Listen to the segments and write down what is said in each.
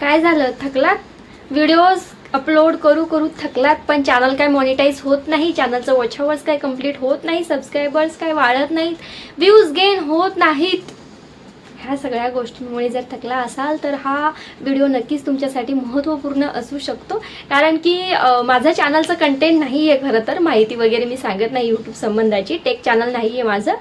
काय झालं? थकलात? Videos upload करू करू थकलात पण चॅनल काय मॉनिटाईज होत नाही. चॅनलचं वॉच काय कंप्लीट होत नाही. सबस्क्रायबर्स काय वाढत नाहीत. व्ह्यूज गेन होत नाहीत. ह्या सगळ्या गोष्टींमुळे जर थकला असाल तर हा व्हिडिओ नक्कीच तुमच्यासाठी महत्त्वपूर्ण असू शकतो. कारण की माझं चॅनलचं कंटेंट नाही आहे खरं तर. माहिती वगैरे मी सांगत नाही यूट्यूब संबंधाची. टेक चॅनल नाही आहे माझं.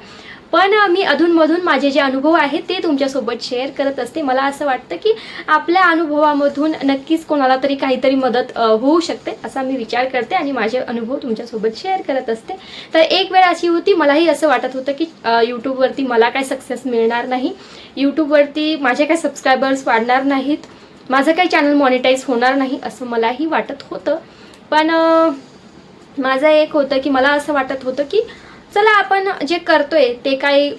पण मी अधूनमधून माझे जे अनुभव आहेत ते तुमच्यासोबत शेअर करत असते. मला असं वाटतं की आपल्या अनुभवामधून नक्कीच कोणाला तरी काहीतरी मदत होऊ शकते असा मी विचार करते आणि माझे अनुभव तुमच्यासोबत शेअर करत असते. तर एक वेळ अशी होती मलाही असं वाटत होतं की यूट्यूबवरती मला काय सक्सेस मिळणार नाही. यूट्यूबवरती माझे काय सबस्क्रायबर्स वाढणार नाहीत. माझं काही चॅनल मॉनिटाईज होणार नाही असं मलाही वाटत होतं. पण माझं एक होतं की मला असं वाटत होतं की चला आपण जे करतोय ते काही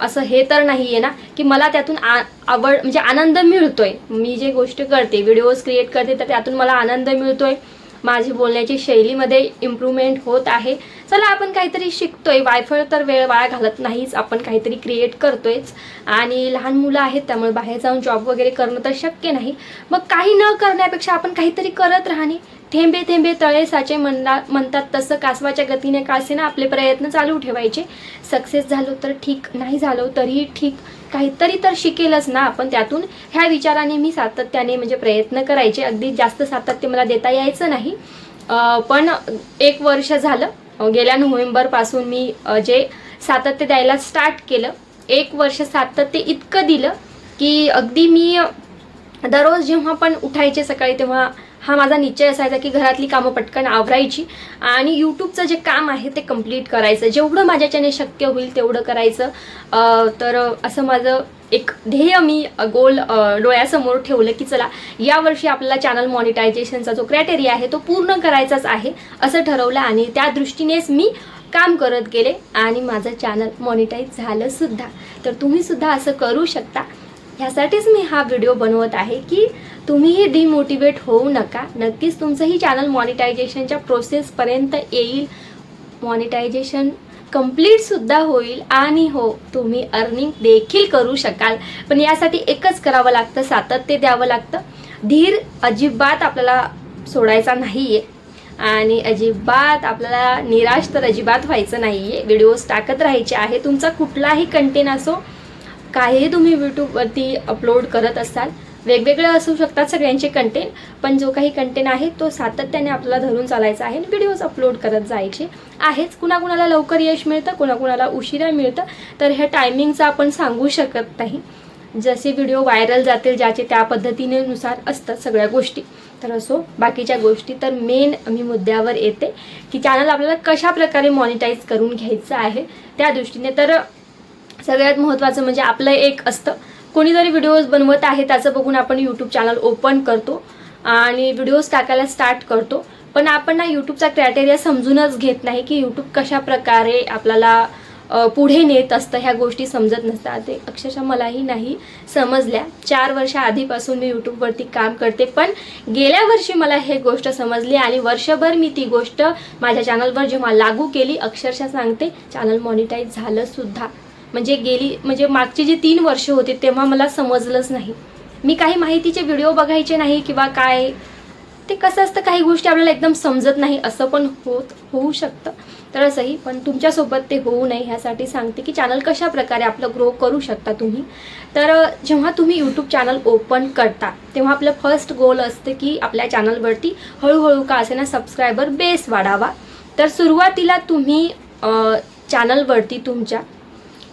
असं हे तर नाही आहे ना की मला त्यातून आ आवड म्हणजे आनंद मिळतोय. मी जे गोष्ट करते व्हिडिओज क्रिएट करते तर त्यातून मला आनंद मिळतोय. माझी बोलण्याची शैलीमध्ये इम्प्रूव्हमेंट होत आहे. चला आपण काहीतरी शिकतोय. वायफळ तर वेळ वाया घालत नाहीच. आपण काहीतरी क्रिएट करतोयच. आणि लहान मुलं आहेत त्यामुळे बाहेर जाऊन जॉब वगैरे करणं तर शक्य नाही. मग काही न करण्यापेक्षा आपण काहीतरी करत राहणे. थेंबे थेंबे तळे साचे म्हणला म्हणतात तसं कासवाच्या गतीने कासेनं आपले प्रयत्न चालू ठेवायचे. सक्सेस झालो तर ठीक नाही झालो तरीही ठीक. काहीतरी तर शिकेलच ना आपण त्यातून ह्या विचाराने मी सातत्याने म्हणजे प्रयत्न करायचे. अगदी जास्त सातत्य मला देता यायचं नाही. पण एक वर्ष झालं. गेल्या नोव्हेंबरपासून मी जे सातत्य द्यायला स्टार्ट केलं एक वर्ष सातत्य इतकं दिलं की अगदी मी दररोज जेव्हा पण उठायचे सकाळी तेव्हा हा माझा निश्चय असायचा की घरातली कामं पटकन आवरायची आणि यूट्यूबचं जे काम आहे ते कंप्लीट करायचं. जेवढं माझ्याच्याने शक्य होईल तेवढं करायचं. तर असं माझं एक ध्येय मी गोल डोळ्यासमोर ठेवलं की चला यावर्षी आपल्याला चॅनल मॉनिटायझेशनचा जो क्रायटेरिया आहे तो पूर्ण करायचाच आहे असं ठरवलं आणि त्या दृष्टीनेच मी काम करत गेले आणि माझं चॅनल मॉनिटाईज झालं सुद्धा. तर तुम्ही सुद्धा असं करू शकता. ह्यासाठीच मी हा व्हिडिओ बनवत आहे की तुम्हीही डिमोटिवेट होऊ नका. नक्कीच तुमचंही चॅनल मॉनिटायझेशनच्या प्रोसेसपर्यंत येईल. मॉनिटायझेशन कम्प्लीटसुद्धा होईल आणि हो तुम्ही अर्निंग देखील करू शकाल. पण यासाठी एकच करावं लागतं सातत्य द्यावं लागतं. धीर अजिबात आपल्याला सोडायचा नाही आहे आणि अजिबात आपल्याला निराश तर अजिबात व्हायचं नाही आहे व्हिडिओज टाकत राहायचे आहे. तुमचा कुठलाही कंटेंट असो काहीही तुम्ही यूट्यूबवरती अपलोड करत असाल वेगवेगळे असू शकतात सगळ्यांचे कंटेंट पण जो काही कंटेंट आहे तो सातत्याने आपल्याला धरून चालायचा आहे व्हिडिओज अपलोड करत जायचे आहेच. कुणाकुणाला लवकर यश मिळतं कुणाकुणाला उशिरा मिळतं तर ह्या टायमिंगचं आपण सांगू शकत नाही. जसे व्हिडिओ व्हायरल जातील ज्याचे त्या पद्धतीने नुसार असतात सगळ्या गोष्टी. तर असो बाकीच्या गोष्टी. तर मेन मी मुद्द्यावर येते की चॅनल आपल्याला कशा प्रकारे मॉनिटाईज करून घ्यायचं आहे त्या दृष्टीने. तर सगळ्यात महत्त्वाचं म्हणजे आपलं एक असतं. कोणीतरी व्हिडिओज बनवत आहे त्याचं बघून आपण यूट्यूब चॅनल ओपन करतो आणि व्हिडिओज टाकायला स्टार्ट करतो. पण आपण ना यूट्यूबचा क्रायटेरिया समजूनच घेत नाही की यूट्यूब कशा प्रकारे आपल्याला पुढे नेत असतं ह्या गोष्टी समजत नसतात. ते अक्षरशः मलाही नाही समजल्या. चार वर्ष आधीपासून मी यूट्यूबवरती काम करते पण गेल्या वर्षी मला हे गोष्ट समजली आणि वर्षभर मी ती गोष्ट माझ्या चॅनलवर जेव्हा लागू केली अक्षरशः सांगते चॅनल मॉनिटाईज झालंसुद्धा म्हणजे गेली म्हणजे मागचे जे तीन वर्ष होते तेव्हा मला समजलंच नाही. मी काही माहितीचे व्हिडिओ बघायचे नाही किंवा काय. ते कसं असतं काही गोष्टी आपल्याला एकदम समजत नाही असं पण होत होऊ शकतं. तर असंही पण तुमच्यासोबत ते होऊ नये ह्यासाठी सांगते की चॅनल कशा प्रकारे आपलं ग्रो करू शकता तुम्ही. तर जेव्हा तुम्ही यूट्यूब चॅनल ओपन करता तेव्हा आपलं फर्स्ट गोल असतं की आपल्या चॅनलवरती हळूहळू का असे ना सबस्क्रायबर बेस वाढावा. तर सुरुवातीला तुम्ही चॅनलवरती तुमच्या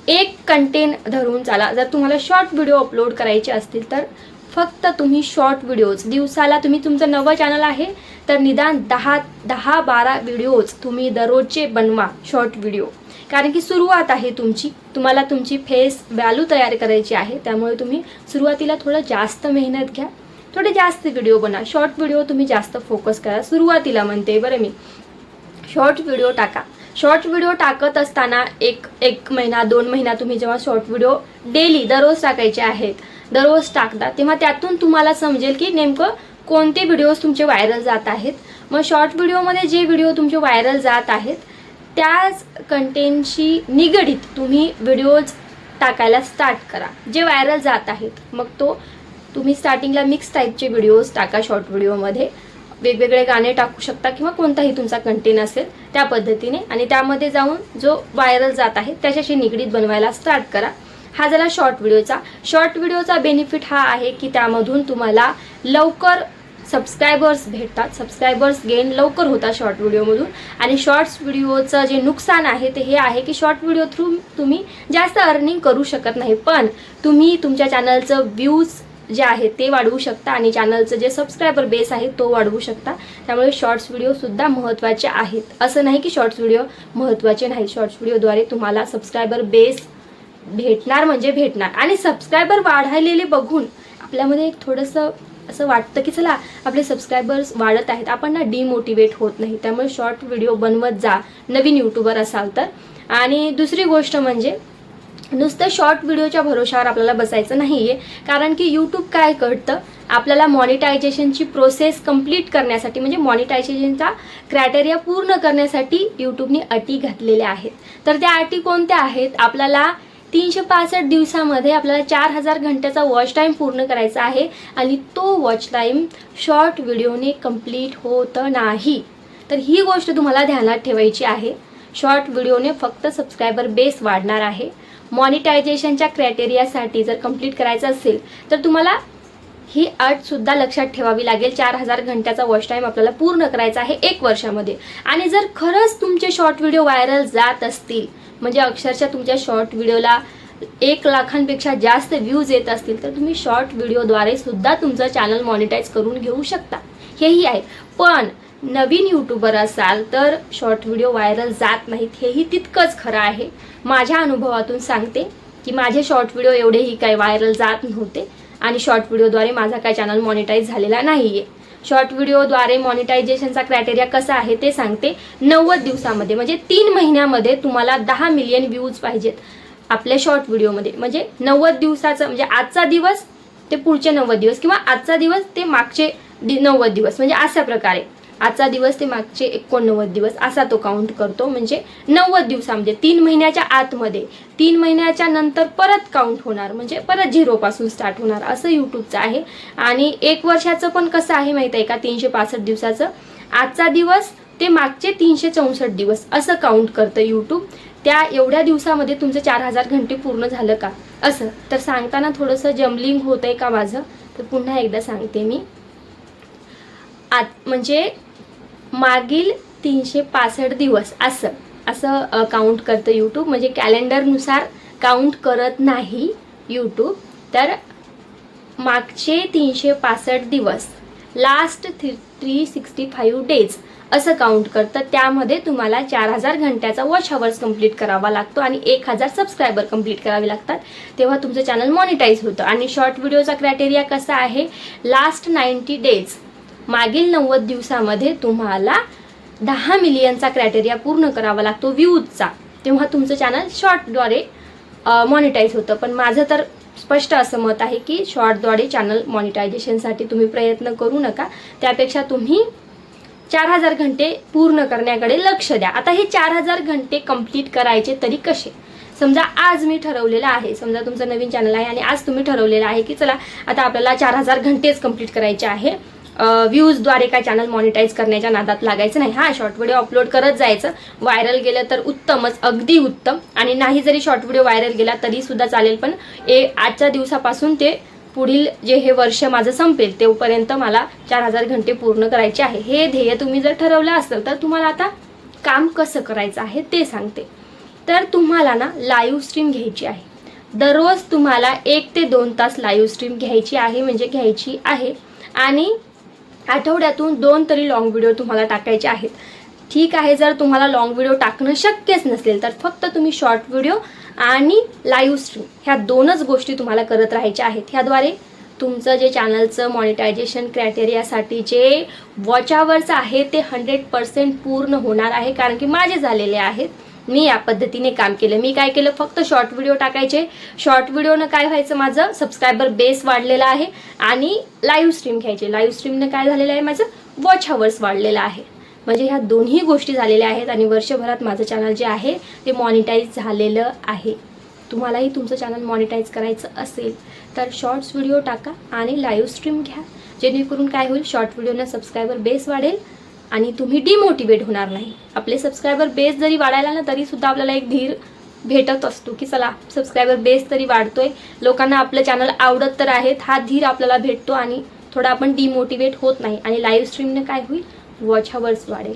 एक कंटेंट धरून चाला. जर तुम्हाला शॉर्ट व्हिडिओ अपलोड करायचे असतील तर फक्त तुम्ही शॉर्ट व्हिडिओज दिवसाला तुम्ही तुमचं नवं चॅनल आहे तर निदान दहा दहा बारा व्हिडिओज तुम्ही दररोजचे बनवा शॉर्ट व्हिडिओ कारण की सुरुवात आहे तुमची. तुम्हाला तुमची फेस व्हॅल्यू तयार करायची आहे त्यामुळे तुम्ही सुरुवातीला थोडं जास्त मेहनत घ्या. थोडे जास्त व्हिडिओ बना शॉर्ट व्हिडिओ तुम्ही जास्त फोकस करा. सुरुवातीला म्हणते बरं मी. शॉर्ट व्हिडिओ टाका. शॉर्ट व्हिडिओ टाकत असताना एक एक महिना दोन महिना तुम्ही जेव्हा शॉर्ट व्हिडिओ डेली दररोज टाकायचे आहेत दररोज टाकता तेव्हा त्यातून तुम्हाला समजेल की नेमकं कोणते व्हिडिओज तुमचे व्हायरल जात आहेत. मग शॉर्ट व्हिडिओमध्ये जे व्हिडिओ तुमचे व्हायरल जात आहेत त्याच कंटेंटशी निगडीत तुम्ही व्हिडिओज टाकायला स्टार्ट करा. जे व्हायरल जात आहेत मग तो तुम्ही स्टार्टिंगला मिक्स टाईपचे व्हिडिओज टाका शॉर्ट व्हिडिओमध्ये वेगवेगळे गाणे टाकू शकता किंवा कोणताही तुमचा कंटेन असेल त्या पद्धतीने. आणि त्यामध्ये जाऊन जो व्हायरल जात आहे त्याच्याशी निगडीत बनवायला स्टार्ट करा. हा झाला शॉर्ट व्हिडिओचा शॉर्ट व्हिडिओचा बेनिफिट हा आहे की त्यामधून तुम्हाला लवकर सबस्क्रायबर्स भेटतात. सबस्क्रायबर्स गेन लवकर होतात शॉर्ट व्हिडिओमधून आणि शॉर्ट्स व्हिडिओचं जे नुकसान आहे ते हे आहे की शॉर्ट व्हिडिओ थ्रू तुम्ही जास्त अर्निंग करू शकत नाही. पण तुम्ही तुमच्या चॅनलचं व्ह्यूज जे आहे ते वाढवू शकता आणि चॅनलचं जे सबस्क्रायबर बेस आहे तो वाढवू शकता. त्यामुळे शॉर्ट्स व्हिडिओसुद्धा महत्त्वाचे आहेत. असं नाही की शॉर्ट्स व्हिडिओ महत्त्वाचे नाही. शॉर्ट्स व्हिडिओद्वारे तुम्हाला सबस्क्रायबर बेस भेटणार म्हणजे भेटणार. आणि सबस्क्रायबर वाढायलेले बघून आपल्यामध्ये एक थोडंसं असं वाटतं की चला आपले सबस्क्रायबर्स वाढत आहेत. आपण ना डिमोटिवेट होत नाही. त्यामुळे शॉर्ट व्हिडिओ बनवत जा. नवीन यूट्यूबर असाल तर. आणि दुसरी गोष्ट म्हणजे नुसतं शॉर्ट व्हिडिओच्या भरोशावर आपल्याला बसायचं नाही आहे कारण की यूट्यूब काय करतं? आपल्याला मॉनिटायझेशनची प्रोसेस कंप्लीट करण्यासाठी म्हणजे मॉनिटायझेशनचा क्रायटेरिया पूर्ण करण्यासाठी यूट्यूबने अटी घातलेल्या आहेत. तर त्या अटी कोणत्या आहेत? आपल्याला तीनशे पासष्ट दिवसामध्ये आपल्याला चार हजार घंट्याचा वॉच टाईम पूर्ण करायचा आहे आणि तो वॉच टाईम शॉर्ट व्हिडिओने कंप्लीट होत नाही. तर ही गोष्ट तुम्हाला ध्यानात ठेवायची आहे. शॉर्ट व्हिडिओने फक्त सबस्क्रायबर बेस वाढणार आहे. मॉनिटायझेशनच्या क्रायटेरियासाठी जर कंप्लीट करायचं असेल तर तुम्हाला ही अटसुद्धा लक्षात ठेवावी लागेल. चार हजार घंट्याचा वॉच टाईम आपल्याला पूर्ण करायचा आहे एक वर्षामध्ये. आणि जर खरंच तुमचे शॉर्ट व्हिडिओ व्हायरल जात असतील म्हणजे अक्षरशः तुमच्या शॉर्ट व्हिडिओला एक लाखांपेक्षा जास्त व्ह्यूज येत असतील तर तुम्ही शॉर्ट व्हिडिओद्वारे सुद्धा तुमचं चॅनल मॉनिटाईज करून घेऊ शकता. हेही आहे. पण नवीन यूट्यूबर असाल तर शॉर्ट व्हिडिओ व्हायरल जात नाहीत. हेही तितकंच खरं आहे. माझ्या अनुभवातून सांगते की माझे शॉर्ट व्हिडिओ एवढेही काही व्हायरल जात नव्हते आणि शॉर्ट व्हिडिओद्वारे माझा काय चॅनल मॉनिटाईज झालेला नाही आहे शॉर्ट व्हिडिओद्वारे मॉनिटायझेशनचा क्रायटेरिया कसा आहे ते सांगते. नव्वद दिवसामध्ये म्हणजे तीन महिन्यामध्ये तुम्हाला दहा मिलियन व्ह्यूज पाहिजेत आपल्या शॉर्ट व्हिडिओमध्ये म्हणजे नव्वद दिवसाचं म्हणजे आजचा दिवस ते पुढचे नव्वद दिवस किंवा आजचा दिवस ते मागचे नव्वद दिवस. म्हणजे अशा प्रकारे. आजचा दिवस ते मागचे एकोणनव्वद दिवस असा तो काउंट करतो. म्हणजे नव्वद दिवसामध्ये म्हणजे तीन महिन्याच्या आतमध्ये. तीन महिन्याच्या नंतर परत काउंट होणार. म्हणजे परत झिरोपासून स्टार्ट होणार असं यूट्यूबचं आहे. आणि एक वर्षाचं पण कसं आहे माहीत आहे का? तीनशे पासष्ट दिवसाचं. आजचा दिवस ते मागचे तीनशे चौसष्ट दिवस असं काउंट करतं यूट्यूब त्या एवढ्या दिवसामध्ये तुमचं चार हजार घंटे पूर्ण झालं का? असं. तर सांगताना थोडंसं जमलिंग होत आहे का माझं? तर पुन्हा एकदा सांगते मी. आत म्हणजे मागील तीनशे पासष्ट दिवस असं असं काउंट करतं यूट्यूब म्हणजे कॅलेंडरनुसार काउंट करत नाही यूट्यूब तर मागचे तीनशे पासष्ट दिवस last three three sixty five days असं काउंट करतं. त्यामध्ये तुम्हाला चार हजार घंट्याचा वॉच हवर्स कंप्लीट करावा लागतो आणि एक हजार सबस्क्रायबर कंप्लीट करावे लागतात. तेव्हा तुमचं चॅनल मॉनिटाईज होतं. आणि शॉर्ट व्हिडिओचा क्रायटेरिया कसा आहे? लास्ट नाईन्टी डेज मागील नव्वद दिवसामध्ये तुम्हाला दहा मिलियनचा क्रायटेरिया पूर्ण करावा लागतो व्ह्यूजचा तेव्हा तुमचं चॅनल शॉर्टद्वारे मॉनिटाईज होतं. पण माझं तर स्पष्ट असं मत आहे की शॉर्टद्वारे चॅनल मॉनिटायझेशनसाठी तुम्ही प्रयत्न करू नका. त्यापेक्षा तुम्ही चार हजार घंटे पूर्ण करण्याकडे लक्ष द्या. आता हे चार हजार घंटे कंप्लीट करायचे तरी कसे? समजा आज मी ठरवलेलं आहे समजा तुमचं नवीन चॅनल आहे आणि आज तुम्ही ठरवलेलं आहे की चला आता आपल्याला चार हजार घंटेच कंप्लीट करायचे आहे. व्ह्यूजद्वारे काय चॅनल मॉनिटाईज करण्याच्या नादात लागायचं नाही. हा शॉर्ट व्हिडिओ अपलोड करत जायचं. व्हायरल गेलं तर उत्तमच अगदी उत्तम. आणि नाही जरी शॉर्ट व्हिडिओ व्हायरल गेला तरीसुद्धा चालेल. पण ए आजच्या दिवसापासून ते पुढील जे हे वर्ष माझं संपेल तेवपर्यंत मला चार हजार घंटे पूर्ण करायचे आहे. हे ध्येय तुम्ही जर ठरवलं असेल तर तुम्हाला आता काम कसं करायचं आहे ते सांगते. तर तुम्हाला ना लाईव्ह स्ट्रीम घ्यायची आहे. दररोज तुम्हाला एक ते दोन तास लाईव्ह स्ट्रीम घ्यायची आहे म्हणजे घ्यायची आहे. आणि आठवड्यातून दोन तरी लॉंग व्हिडिओ तुम्हाला टाकायचे आहेत. ठीक आहे जर तुम्हाला लॉंग व्हिडिओ टाकणं शक्यच नसेल तर फक्त तुम्ही शॉर्ट व्हिडिओ आणि लाईव्ह स्ट्रीम ह्या दोनच गोष्टी तुम्हाला करत राहायच्या आहेत. ह्याद्वारे तुमचं जे चॅनलचं मॉनिटायझेशन क्रायटेरियासाठी जे वॉच आवर्स आहे ते हंड्रेड पर्सेंट पूर्ण होणार आहे कारण की माझे झालेले आहेत. मी या पद्धतीने काम केलं. मी काय केलं? फक्त शॉर्ट व्हिडिओ टाकायचे. शॉर्ट व्हिडिओनं काय व्हायचं माझं? सबस्क्रायबर बेस वाढलेला आहे आणि लाईव्ह स्ट्रीम घ्यायचे. लाईव्ह स्ट्रीमनं काय झालेलं आहे माझं? वॉच हवर्स वाढलेलं आहे. म्हणजे ह्या दोन्ही गोष्टी झालेल्या आहेत आणि वर्षभरात माझं चॅनल जे आहे ते मॉनिटाईज झालेलं आहे. तुम्हालाही तुमचं चॅनल मॉनिटाईज करायचं असेल तर शॉर्ट्स व्हिडिओ टाका आणि लाईव्ह स्ट्रीम घ्या. जेणेकरून काय होईल? शॉर्ट व्हिडिओनं सबस्क्रायबर बेस वाढेल आणि तुम्ही डिमोटिवेट होणार नाही. आपले सबस्क्रायबर बेस जरी वाढायला ना तरीसुद्धा आपल्याला एक धीर भेटत असतो की चला सबस्क्रायबर बेस तरी वाढतोय. लोकांना आपलं चॅनल आवडत तर आहेत हा धीर आपल्याला भेटतो आणि थोडा आपण डिमोटिवेट होत नाही. आणि लाईव्ह स्ट्रीमने काय होईल? वॉच हवर्स वाढेल.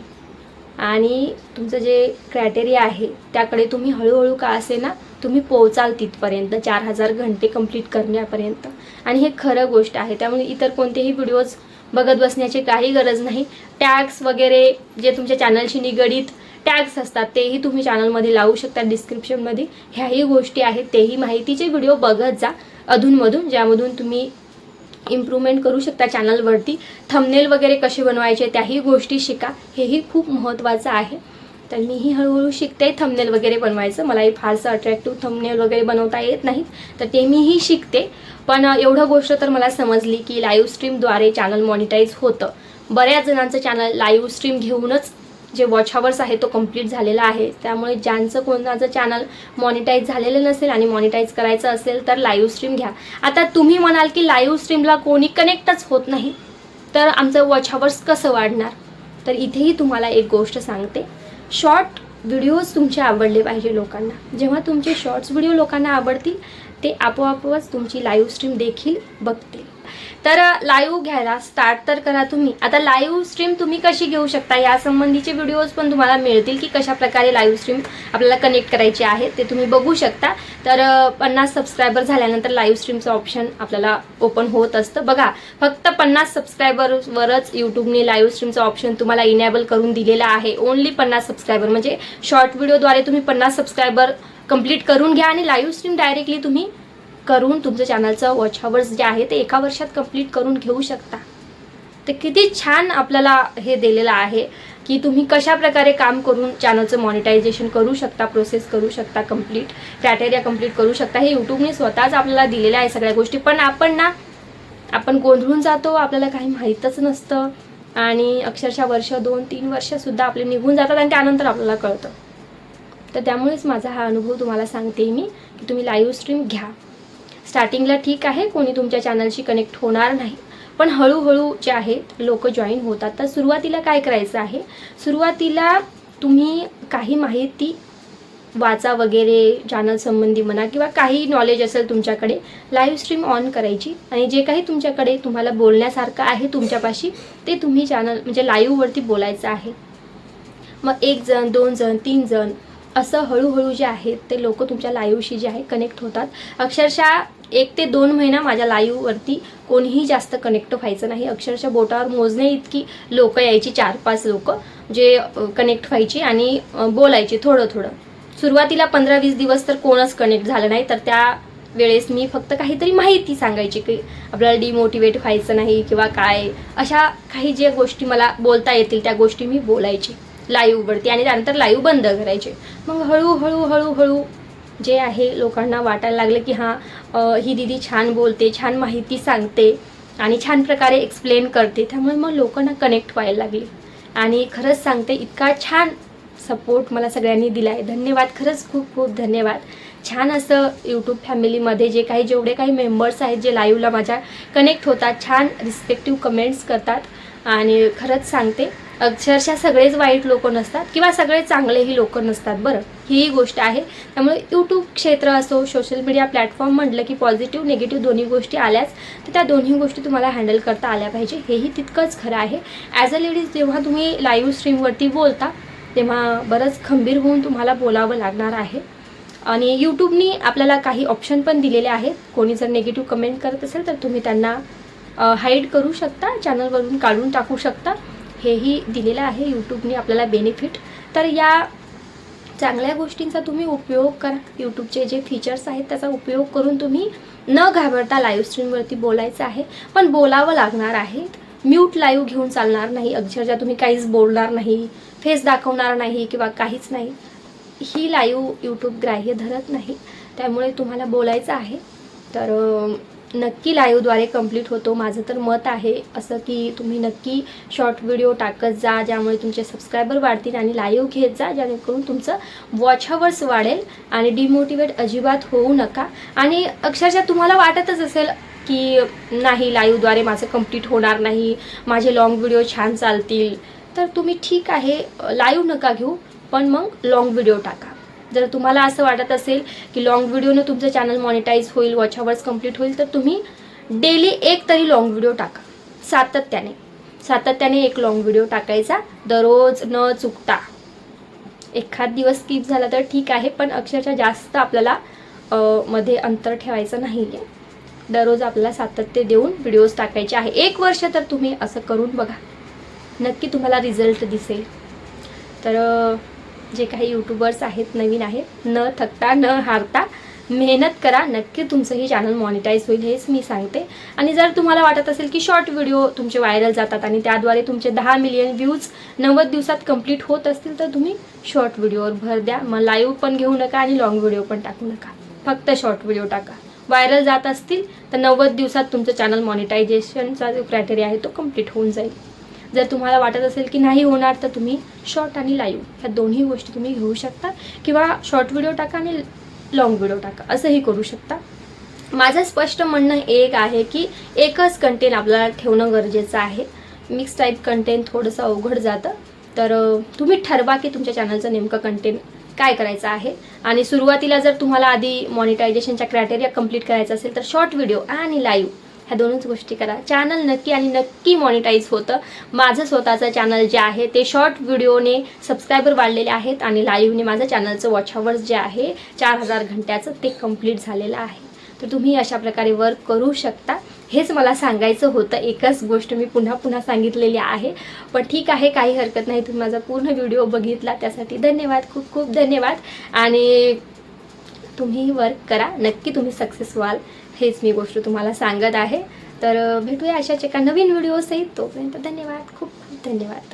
आणि तुमचं जे क्रायटेरिया आहे त्याकडे तुम्ही हळूहळू का असे ना तुम्ही पोहोचाल तिथपर्यंत. चार हजार घंटे कंप्लीट करण्यापर्यंत. आणि हे खरं गोष्ट आहे. त्यामुळे इतर कोणतेही व्हिडिओज बघत बसण्याची काही गरज नाही. टॅग्स वगैरे जे तुमच्या चॅनलशी निगडीत टॅग्स असतात तेही तुम्ही चॅनलमध्ये लावू शकता डिस्क्रिप्शनमध्ये ह्याही गोष्टी आहेत तेही माहितीचे व्हिडिओ बघत जा अधूनमधून ज्यामधून तुम्ही इम्प्रूव्हमेंट करू शकता चॅनलवरती थमनेल वगैरे कसे बनवायचे त्याही गोष्टी शिका. हेही खूप महत्त्वाचं आहे. तर मीही हळूहळू शिकते थमनेल वगैरे बनवायचं. मलाही फारसं अट्रॅक्टिव्ह थमनेल वगैरे बनवता येत नाहीत. तर ते मीही शिकते. पण एवढं गोष्ट तर मला समजली की लाईव्ह स्ट्रीमद्वारे चॅनल मॉनिटाईज होतं. बऱ्याच जणांचं चॅनल लाईव्ह स्ट्रीम घेऊनच जे वॉच हवर्स आहे तो कंप्लीट झालेला आहे. त्यामुळे ज्यांचं कोणाचं चॅनल मॉनिटाईज झालेलं नसेल आणि मॉनिटाईज करायचं असेल तर लाईव्ह स्ट्रीम घ्या. आता तुम्ही म्हणाल की लाईव्ह स्ट्रीमला कोणी कनेक्टच होत नाही तर आमचं वॉच हवर्स कसं वाढणार? तर इथेही तुम्हाला एक गोष्ट सांगते. शॉर्ट व्हिडिओज तुमचे आवडले पाहिजे लोकांना. जेव्हा तुमचे शॉर्ट्स व्हिडिओ लोकांना आवडतील ते आपोआपच तुमची लाईव्ह स्ट्रीम देखील बघतील. तर लाईव्ह घ्यायला स्टार्ट तर करा तुम्ही. आता लाईव्ह स्ट्रीम तुम्ही कशी घेऊ शकता? या संबंधीचे व्हिडिओज पण तुम्हाला मिळतील की कशा प्रकारे लाईव्ह स्ट्रीम आपल्याला कनेक्ट करायची आहे ते तुम्ही बघू शकता. तर पन्नास सबस्क्रायबर झाल्यानंतर लाईव्ह स्ट्रीमचं ऑप्शन आपल्याला ओपन होत असतं. बघा फक्त पन्नास सबस्क्रायबरवरच यूट्यूबने लाईव्ह स्ट्रीमचं ऑप्शन तुम्हाला इनेबल करून दिलेलं आहे. ओनली पन्नास सबस्क्रायबर म्हणजे शॉर्ट व्हिडिओद्वारे तुम्ही पन्नास सबस्क्रायबर कंप्लीट करून घ्या आणि लाईव्ह स्ट्रीम डायरेक्टली तुम्ही करून तुमचं चॅनलचं वॉच हवर्स जे आहे ते एका वर्षात कंप्लीट करून घेऊ शकता. ते किती छान आपल्याला हे दिलेलं आहे की तुम्ही कशा प्रकारे काम करून चॅनलचं मॉनिटायझेशन करू शकता प्रोसेस करू शकता कंप्लीट क्रायटेरिया कंप्लीट करू शकता. हे यूट्यूबने स्वतःच आपल्याला दिलेल्या आहे सगळ्या गोष्टी. पण आपण ना आपण गोंधळून जातो आपल्याला काही माहीतच नसतं. आणि अक्षरशः वर्ष दोन तीन वर्षसुद्धा आपले निघून जातात आणि त्यानंतर आपल्याला कळतं. तर त्यामुळेच माझा हा अनुभव तुम्हाला सांगते मी की तुम्ही लाईव्ह स्ट्रीम घ्या. स्टार्टिंगला ठीक आहे कोणी तुमच्या चॅनलशी कनेक्ट होणार नाही. पण हळूहळू जे आहेत लोक जॉईन होतात. तर सुरुवातीला काय करायचं आहे? सुरुवातीला तुम्ही काही माहिती वाचा वगैरे चॅनल संबंधी म्हणा किंवा काही नॉलेज असेल तुमच्याकडे लाईव्ह स्ट्रीम ऑन करायची. आणि जे काही तुमच्याकडे तुम्हाला बोलण्यासारखं आहे तुमच्यापाशी ते तुम्ही चॅनल म्हणजे लाईव्हवरती बोलायचं आहे. मग एक जण दोन जण तीन जण असं हळूहळू जे आहेत ते लोक तुमच्या लाईव्हशी जे आहे कनेक्ट होतात. अक्षरशः एक ते दोन महिना माझ्या लाईव्हवरती कोणीही जास्त कनेक्ट व्हायचं नाही. अक्षरशः बोटावर मोजणे इतकी लोक यायची चार पाच लोक जे कनेक्ट व्हायची आणि बोलायची थोडं थोडं. सुरुवातीला पंधरा वीस दिवस तर कोणच कनेक्ट झालं नाही तर त्या वेळेस मी फक्त काहीतरी माहिती सांगायची की आपल्याला डिमोटिवेट व्हायचं नाही किंवा काय. अशा काही ज्या गोष्टी मला बोलता येतील त्या गोष्टी मी बोलायची. लाईव्हवरती आणि त्यानंतर लाईव्ह बंद करायचे. मग हळूहळू हळूहळू जे आहे लोकांना वाटायला लागलं की हां ही दिदी छान बोलते छान माहिती सांगते आणि छान प्रकारे एक्सप्लेन करते. त्यामुळे मग लोकांना कनेक्ट व्हायला लागली. आणि खरंच सांगते इतका छान सपोर्ट मला सगळ्यांनी दिला आहे धन्यवाद खरंच खूप खूप धन्यवाद. छान असं यूट्यूब फॅमिलीमध्ये जे काही जेवढे काही मेंबर्स आहेत जे लाईव्हला माझ्या कनेक्ट होतात छान रिस्पेक्टिव्ह कमेंट्स करतात. आणि खरंच सांगते अक्षरशः सगळेच वाईट लोक नसतात किंवा सगळे चांगलेही लोक नसतात. बरं हीही गोष्ट आहे. त्यामुळे यूट्यूब क्षेत्र असो सोशल मीडिया प्लॅटफॉर्म म्हटलं की पॉझिटिव्ह निगेटिव्ह दोन्ही गोष्टी आल्याच तर त्या दोन्ही गोष्टी तुम्हाला हँडल करता आल्या पाहिजे. हेही तितकंच खरं आहे. ॲज अ लेडीज जेव्हा तुम्ही लाईव्ह स्ट्रीमवरती बोलता तेव्हा बरंच खंबीर होऊन तुम्हाला बोलावं लागणार आहे. आणि यूट्यूबनी आपल्याला काही ऑप्शन पण दिलेले आहेत. कोणी जर निगेटिव्ह कमेंट करत असेल तर तुम्ही त्यांना हाईड करू शकता. चॅनलवरून काढून टाकू शकता. हेही दिलेलं आहे यूट्यूबने आपल्याला बेनिफिट तर या चांगल्या गोष्टींचा तुम्ही उपयोग करा. यूट्यूबचे जे फीचर्स आहेत त्याचा उपयोग करून तुम्ही न घाबरता लाईव्ह स्ट्रीमवरती बोलायचं आहे. पण बोलावं लागणार आहे. म्यूट लाईव्ह घेऊन चालणार नाही. अक्षरशः तुम्ही काहीच बोलणार नाही फेस दाखवणार नाही किंवा काहीच नाही. ही लाईव्ह यूट्यूब ग्राह्य धरत नाही. त्यामुळे तुम्हाला बोलायचं आहे. तर नक्की लाईव्हद्वारे कंप्लीट होतो. माझं तर मत आहे असं की तुम्ही नक्की शॉर्ट व्हिडिओ टाकत जा ज्यामुळे तुमचे सबस्क्रायबर वाढतील आणि लाईव्ह घेत जा जेणेकरून तुमचं वॉच हवर्स वाढेल आणि डिमोटिवेट अजिबात होऊ नका. आणि अक्षरशः तुम्हाला वाटतच असेल की नाही लाईव्हद्वारे माझं कंप्लीट होणार नाही माझे लाँग व्हिडिओ छान चालतील. तर तुम्ही ठीक आहे लाईव्ह नका घेऊ पण मग लाँग व्हिडिओ टाका. जर तुम्हाला असं वाटत असेल की लॉंग व्हिडिओनं तुमचं चॅनल मॉनिटाईज होईल वॉच आवर्स कंप्लीट होईल तर तुम्ही डेली एक तरी लॉंग व्हिडिओ टाका. सातत्याने. सातत्याने एक लॉंग व्हिडिओ टाकायचा. दररोज न चुकता. एखाद दिवस स्किप झाला तर ठीक आहे पण अक्षरशः जास्त आपल्याला मध्ये अंतर ठेवायचं नाही आहे दररोज आपल्याला सातत्य देऊन व्हिडिओज टाकायचे आहे. एक वर्ष तर तुम्ही असं करून बघा. नक्की तुम्हाला रिझल्ट दिसेल. तर जे काही यूट्यूबर्स आहेत नवीन आहेत न थकता न हारता मेहनत करा. नक्की तुमचं हे चॅनल मॉनिटाईज होईल हेच मी सांगते. आणि जर तुम्हाला वाटत असेल की शॉर्ट व्हिडिओ तुमचे व्हायरल जातात आणि त्याद्वारे तुमचे दहा मिलियन व्ह्यूज नव्वद दिवसात कंप्लीट होत असतील तर तुम्ही शॉर्ट व्हिडिओवर भर द्या. मग लाईव्ह पण घेऊ नका आणि लॉंग व्हिडिओ पण टाकू नका. फक्त शॉर्ट व्हिडिओ टाका. व्हायरल जात असतील तर नव्वद दिवसात तुमचं चॅनल मॉनिटायझेशनचा जो क्रायटेरिया आहे तो कंप्लीट होऊन जाईल. जर तुम्हाला वाटत असेल की नाही होणार तर तुम्ही शॉर्ट आणि लाईव्ह ह्या दोन्ही गोष्टी तुम्ही घेऊ शकता. किंवा शॉर्ट व्हिडिओ टाका आणि लॉंग व्हिडिओ टाका. असंही करू शकता. माझं स्पष्ट म्हणणं एक आहे की एकच कंटेंट आपल्याला ठेवणं गरजेचं आहे. मिक्स टाईप कंटेंट थोडंसं अवघड जातं. तर तुम्ही ठरवा की तुमच्या चॅनलचं नेमकं कंटेंट काय करायचं आहे. आणि सुरुवातीला जर तुम्हाला आधी मॉनिटायझेशनच्या क्रायटेरिया कंप्लीट करायचा असेल तर शॉर्ट व्हिडिओ आणि लाईव्ह ह्या दोनच गोष्टी करा. चॅनल नक्की आणि नक्की मॉनिटाईज होतं. माझं स्वतःचं चॅनल जे आहे ते शॉर्ट व्हिडिओने सबस्क्रायबर वाढलेले आहेत आणि लाईव्हने माझं चॅनलचं वॉच हवर्स जे आहे चार हजार घंट्याचं ते कंप्लीट झालेलं आहे. तर तुम्ही अशा प्रकारे वर्क करू शकता. हेच मला सांगायचं होतं. एकच गोष्ट मी पुन्हा पुन्हा सांगितलेली आहे. पण ठीक आहे काही हरकत नाही. तुम्ही माझा पूर्ण व्हिडिओ बघितला. त्यासाठी धन्यवाद. खूप खूप धन्यवाद. आणि तुम्ही वर्क करा. नक्की तुम्ही सक्सेस व्हाल. हेच मी गोष्ट तुम्हाला सांगत आहे. तर भेटूया अशाच एका नवीन व्हिडिओसहित. तोपर्यंत धन्यवाद. खूप खूप धन्यवाद.